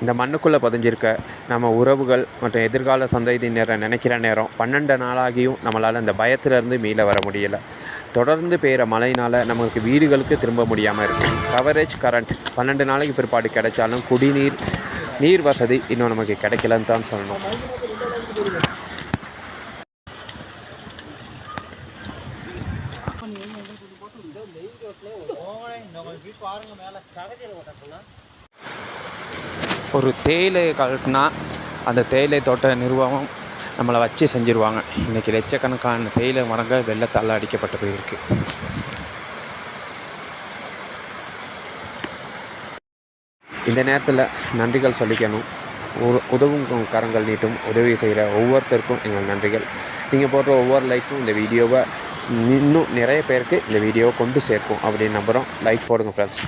இந்த மண்ணுக்குள்ளே பதிஞ்சிருக்க நம்ம உறவுகள் மற்றும் எதிர்கால சந்ததியினரை நினைக்கிற நேரம் பன்னெண்டு நாளாகியும் நம்மளால் அந்த பயத்திலேருந்து மீள வர முடியலை. தொடர்ந்து பெய்கிற மழையினால் நமக்கு வீடுகளுக்கு திரும்ப முடியாமல் இருக்குது கவரேஜ் கரண்ட் பன்னெண்டு நாளைக்கு பிற்பாடு கிடைச்சாலும் குடிநீர் நீர் வசதி இன்னும் நமக்கு கிடைக்கலன்னு தான் சொல்லணும். ஒரு தேயிலை கலட்டினா அந்த தேயிலை தோட்ட நிர்வாகம் நம்மளை வச்சு செஞ்சுருவாங்க. இன்றைக்கி லட்சக்கணக்கான தேயிலை மரங்கள் வெள்ளத்தால் அடிக்கப்பட்டு போயிருக்கு. இந்த நேரத்தில் நன்றிகள் சொல்லிக்கணும். ஒரு உதவும் கரங்கள் நீட்டும் உதவி செய்கிற ஒவ்வொருத்தருக்கும் எங்கள் நன்றிகள். நீங்கள் போடுற ஒவ்வொரு லைக்கும் இந்த வீடியோவை இன்னும் நிறைய பேருக்கு இந்த வீடியோவை கொண்டு சேர்க்கும் அப்படின்னு நம்புகிறோம் லைக் போடுங்க ஃப்ரெண்ட்ஸ்